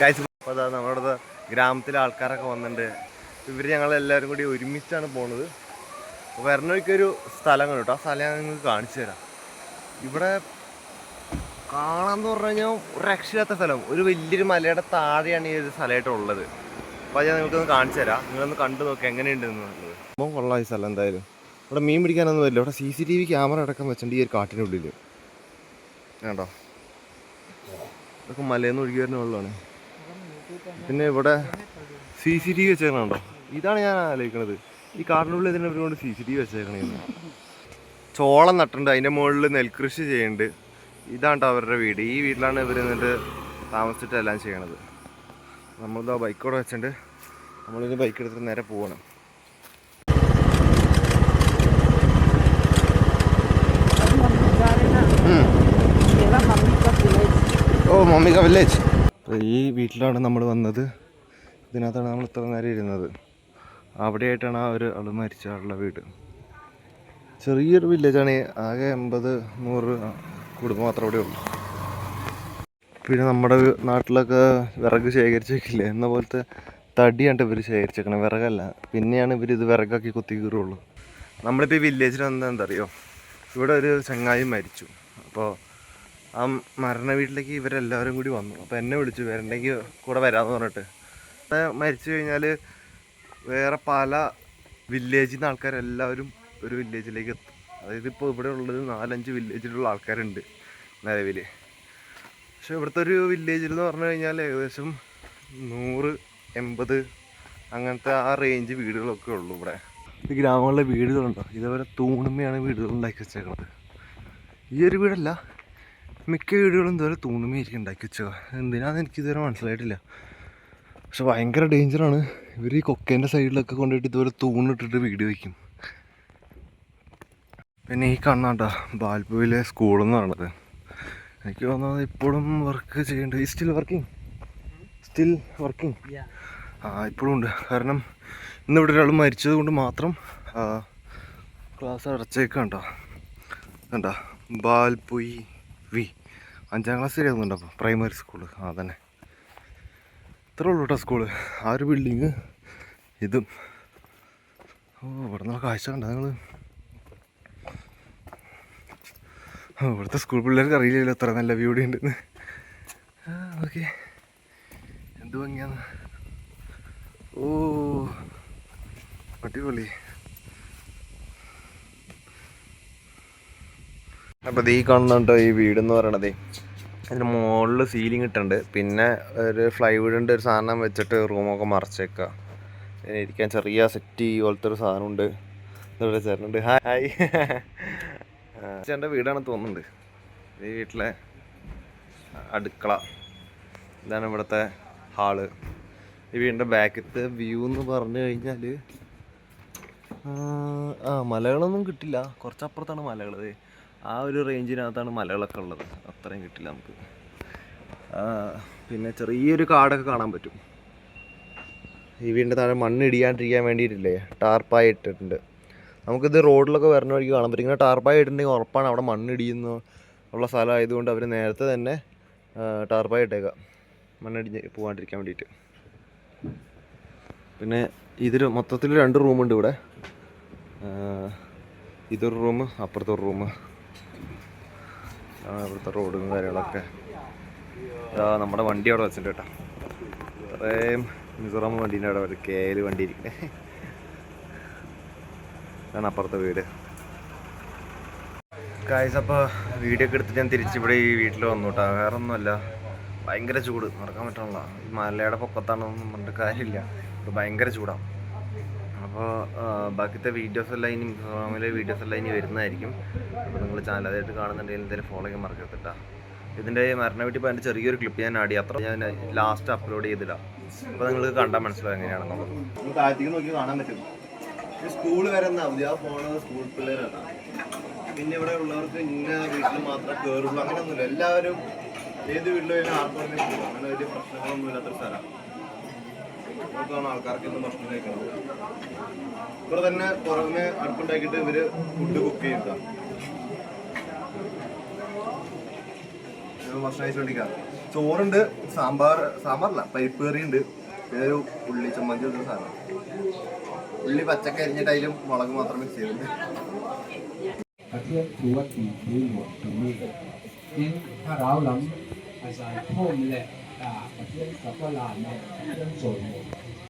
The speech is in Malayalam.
കാഴ്ച അപ്പോൾ അതാ നമ്മുടെ ഗ്രാമത്തിലെ ആൾക്കാരൊക്കെ വന്നിട്ടുണ്ട്. ഇവർ ഞങ്ങളെല്ലാവരും കൂടി ഒരുമിച്ചാണ് പോണത്. അപ്പോൾ വരണവഴിക്കൊരു സ്ഥലം കേട്ടോ ആ സ്ഥലം ഞാൻ നിങ്ങൾക്ക് കാണിച്ചു തരാം. ഇവിടെ കാണാമെന്ന് പറഞ്ഞു കഴിഞ്ഞാൽ ഒരു രക്ഷയില്ലാത്ത സ്ഥലം. ഒരു വലിയൊരു മലയുടെ താഴെയാണ് ഈ ഒരു സ്ഥലമായിട്ട് ഉള്ളത്. അപ്പോൾ ഞാൻ നിങ്ങൾക്കൊന്ന് കാണിച്ചു തരാം. നിങ്ങളൊന്ന് കണ്ടു നോക്കി എങ്ങനെയുണ്ട് പറഞ്ഞത്. സംഭവം കൊള്ളാം ഈ സ്ഥലം എന്തായാലും. ഇവിടെ മീൻ പിടിക്കാനൊന്നും വരില്ല. ഇവിടെ C C T V camera അടക്കം വെച്ചിട്ടുണ്ട് ഈ ഒരു കാട്ടിനുള്ളിൽ വേണ്ടോ ഇതൊക്കെ മലയിൽ നിന്ന് ഒഴുകി വരുന്ന വെള്ളമാണ്. പിന്നെ ഇവിടെ സി സി ടി വി വെച്ചേക്കണുണ്ടോ? ഇതാണ് ഞാൻ ആലോചിക്കണത്. ഈ കാറിനുള്ളിൽ ഇതിനെ ഒരുപാട് സി സി ടി വി വെച്ചേക്കണേന്ന്. ചോളം നട്ടുണ്ട് അതിന്റെ മുകളിൽ നെൽകൃഷി ചെയ്യുന്നുണ്ട്. ഇതാണ് അവരുടെ വീട്. ഈ വീട്ടിലാണ് ഇവർ എന്നിട്ട് താമസിച്ചിട്ട് എല്ലാം ചെയ്യണത്. നമ്മളിതാ ബൈക്കോടെ വെച്ചിട്ടുണ്ട്. നമ്മളിത് ബൈക്ക് എടുത്തിട്ട് നേരെ പോകണം ഓ മമ്മിക്ക വില്ലേജ് ഈ വീട്ടിലാണ് നമ്മൾ വന്നത്. ഇതിനകത്താണ് നമ്മൾ ഇത്ര നേരം ഇരുന്നത്. അവിടെയായിട്ടാണ് ആ ഒരു ആൾ മരിച്ച ആളുടെ വീട്. ചെറിയൊരു വില്ലേജാണ്. ആകെ എൺപത് നൂറ് കുടുംബം മാത്രമേ അവിടെ ഉള്ളൂ. പിന്നെ നമ്മുടെ നാട്ടിലൊക്കെ വിറക് ശേഖരിച്ച് വെക്കില്ലേ എന്ന പോലത്തെ തടിയാണ് ഇവർ ശേഖരിച്ചേക്കണത് വിറകല്ല. പിന്നെയാണ് ഇവർ ഇത് വിറകാക്കി കുത്തി കീറുള്ളൂ. നമ്മളിപ്പോൾ ഈ വില്ലേജിൽ എന്താ അറിയോ? ഇവിടെ ഒരു ചങ്ങായി മരിച്ചു. അപ്പോൾ ആ മരണ വീട്ടിലേക്ക് ഇവരെല്ലാവരും കൂടി വന്നു. അപ്പോൾ എന്നെ വിളിച്ചു വരണ്ടെങ്കിൽ കൂടെ വരാമെന്ന് പറഞ്ഞിട്ട്. മരിച്ചു കഴിഞ്ഞാൽ വേറെ പല വില്ലേജിൽ നിന്ന് ആൾക്കാരെല്ലാവരും ഒരു വില്ലേജിലേക്ക് എത്തും. അതായത് ഇപ്പോൾ ഇവിടെ ഉള്ളത് നാലഞ്ച് വില്ലേജിലുള്ള ആൾക്കാരുണ്ട് നിലവിൽ പക്ഷെ ഇവിടുത്തെ ഒരു വില്ലേജിൽ എന്ന് പറഞ്ഞു കഴിഞ്ഞാൽ ഏകദേശം നൂറ് എൺപത് അങ്ങനത്തെ ആ റേഞ്ച് വീടുകളൊക്കെ ഉള്ളൂ ഇവിടെ. ഈ ഗ്രാമങ്ങളിലെ വീടുകളുണ്ടോ? ഇതേപോലെ തൂണുമ്മയാണ് വീടുകൾ ഉണ്ടാക്കി വെച്ചേക്കുന്നത് ഈ ഒരു വീടല്ല മിക്ക വീടുകളും ഇതുവരെ തൂണുമ്മയായിരിക്കും ഉണ്ടാക്കി വെച്ചത്. എന്തിനാന്ന് എനിക്ക് ഇതുവരെ മനസ്സിലായിട്ടില്ല. പക്ഷെ ഭയങ്കര ഡേഞ്ചറാണ് ഇവർ ഈ കൊക്കേന്റെ സൈഡിലൊക്കെ കൊണ്ടുപോയിട്ട് ഇതുപോലെ തൂണിട്ടിട്ട് വീട് വയ്ക്കും പിന്നെ ഈ കണ്ണാട്ടാ ബാൽപൂയിലെ സ്കൂൾ എന്ന് പറയുന്നത് എനിക്ക് തോന്നുന്നത് ഇപ്പോഴും വർക്ക് ചെയ്യേണ്ടത് സ്റ്റിൽ വർക്കിംഗ് സ്റ്റിൽ വർക്കിംഗ് ആ ഇപ്പോഴും ഉണ്ട്. കാരണം ഇന്ന് ഇവിടെ ഒരാൾ മരിച്ചത് കൊണ്ട് മാത്രം ക്ലാസ് അടച്ചേക്കണ്ടോ കണ്ടോ ബാൽപുയി വി. അഞ്ചാം ക്ലാസ് വരെ ആകുന്നുണ്ടോ അപ്പോൾ പ്രൈമറി സ്കൂൾ ആ തന്നെ ഇത്രേ ഉള്ളൂ കേട്ടോ സ്കൂൾ ആ ഒരു ബിൽഡിങ് ഇതും. ഓ ഇവിടെ നിന്നുള്ള കാഴ്ച കണ്ടോ നിങ്ങൾ ഇവിടുത്തെ സ്കൂൾ പിള്ളേർക്ക് അറിയില്ലല്ലോ എത്ര നല്ല വ്യൂ ഇവിടെ ഉണ്ടെന്ന്. ഓക്കെ എന്ത് ഭംഗിയാന്ന്. ഓ അടിപൊളി. അപ്പോൾ ഈ കാണുന്നുണ്ട് ഈ വീടെന്ന് പറയണത്. അതിന് മുകളിൽ സീലിംഗ് ഇട്ടുണ്ട് പിന്നെ ഒരു ഫ്ലൈ ഫ്ലൈവുഡിന്റെ ഒരു സാധനം വെച്ചിട്ട് റൂമൊക്കെ മറച്ചേക്കുക ഇരിക്കാൻ ചെറിയ സെറ്റ് പോലത്തെ ഒരു സാധനം ഉണ്ട്. ഇവിടെ ചേട്ടനുണ്ട് ഹായ് ചേട്ടന്റെ വീടാണ് തോന്നുന്നുണ്ട്. ഈ വീട്ടിലെ അടുക്കള. ഇതാണ് ഇവിടുത്തെ ഹാൾ. ഈ വീടിന്റെ ബാക്കത്തെ വ്യൂ എന്ന് പറഞ്ഞു കഴിഞ്ഞാൽ ആ മലകളൊന്നും കിട്ടില്ല. കുറച്ചപ്പുറത്താണ് മലകൾ ആ ഒരു റേഞ്ചിനകത്താണ് മലകളൊക്കെ ഉള്ളത്. അത്രയും കിട്ടില്ല നമുക്ക്. പിന്നെ ചെറിയൊരു കാടൊക്കെ കാണാൻ പറ്റും. ഈ വീടിന്റെ താഴെ മണ്ണ് ഇടിയാണ്ടിരിക്കാൻ വേണ്ടിയിട്ടില്ലേ? ടാർപ്പായി ഇട്ടിട്ടുണ്ട്. നമുക്കിത് റോഡിലൊക്കെ വരുന്ന വഴിക്ക് കാണാൻ പറ്റും. ഇങ്ങനെ ടാർപ്പായി ഇട്ടിട്ടുണ്ടെങ്കിൽ ഉറപ്പാണ് അവിടെ മണ്ണ് ഇടിയുന്ന ഉള്ള സ്ഥലമായതുകൊണ്ട് അവർ നേരത്തെ തന്നെ ടാർപ്പായി ഇട്ടേക്കാം. മണ്ണിടിഞ്ഞ് പോകാണ്ടിരിക്കാൻ വേണ്ടിയിട്ട്. പിന്നെ ഇതിൽ മൊത്തത്തിൽ രണ്ട് റൂമുണ്ട് ഇവിടെ. ഇതൊരു റൂം അപ്പുറത്തൊരു റൂം ഇവിടുത്തെ റോഡും കാര്യങ്ങളൊക്കെ. നമ്മുടെ വണ്ടി അവിടെ വെച്ചിട്ടുണ്ട് കേട്ടോ. കുറേയും മിസോറാം വണ്ടീന്റെ അവിടെ ഒരു കെ എൽ വണ്ടി ഇരിക്കണേ. ഇതാണ് അപ്പുറത്തെ വീട്. കായ്സ് അപ്പോൾ വീഡിയോ ഒക്കെ എടുത്തിട്ട് ഞാൻ തിരിച്ചിവിടെ ഈ വീട്ടിൽ വന്നു കേട്ടോ. വേറെ ഒന്നുമല്ല ഭയങ്കര ചൂട്. മറക്കാൻ പറ്റണല്ലോ. ഈ മലയുടെ പൊക്കത്താണെന്നൊന്നും പറഞ്ഞിട്ട് കാര്യമില്ല. ഭയങ്കര ചൂടാണ് അപ്പോൾ ബാക്കിത്തെ വീഡിയോസ് എല്ലാം ഇനി ഇൻസ്റ്റാഗ്രാമിലെ വീഡിയോസ് എല്ലാം ഇനി വരുന്നതായിരിക്കും. അപ്പോൾ നിങ്ങൾ ചാനൽ അതായിട്ട് കാണുന്നുണ്ടെങ്കിൽ എന്തായാലും ഫോളോ ചെയ്യാൻ മറക്കരുത് കേട്ടോ. ഇതിന്റെ മരണ വീട്ടിൽ പോയി എന്റെ ചെറിയൊരു ക്ലിപ്പ് ഞാൻ ആടി. അത്ര ഞാൻ ലാസ്റ്റ് അപ്ലോഡ് ചെയ്തില്ല. അപ്പോൾ നിങ്ങൾ കണ്ടാൽ മനസ്സിലാവും എങ്ങനെയാണെന്നുള്ളത്. താഴത്തേക്ക് നോക്കി കാണാൻ പറ്റും. സ്കൂൾ വരെ ആ പോണത് സ്കൂൾ പിള്ളേരാണ് പിന്നെ ഇവിടെ ഉള്ളവർക്ക് ഇന്ന വീട്ടിൽ മാത്രം കയറുള്ളൂ അങ്ങനെയൊന്നുമില്ല. എല്ലാവരും ഏത് വീട്ടിലും ആർക്കും. അങ്ങനെ വലിയ പ്രശ്നങ്ങളൊന്നും ഇല്ലാത്തൊരു സ്ഥലമാണ്. ഇവിടുത്തെ ആൾക്കാർക്ക് ഇന്ന് ഭക്ഷണം കഴിക്കണം ഇവിടെ തന്നെ പുറമെ അടുപ്പുണ്ടാക്കിയിട്ട് ഇവര് ഫുഡ് കുക്ക് ചെയ്യുക ഭക്ഷണം കഴിച്ചുകൊണ്ടിരിക്കാം ചോറുണ്ട് സാമ്പാർ സാമ്പാറല്ല പരിപ്പ് കറി ഉണ്ട് പിന്നെ ഒരു ഉള്ളി ചമ്മന്തി ഒരു സാധനം ഉള്ളി പച്ചക്ക അരിഞ്ഞിട്ട് അതിലും മുളക് മാത്രം മിക്സ് ചെയ്തിട്ടുണ്ട് กระเทียมถือว่าตีพื้นหมดถึงนี่นี่ถ้าเราหลังอาศัยพ่มแหละอ่ากระเทียมกับว่าลานเนี่ยกระเทียมสดหมด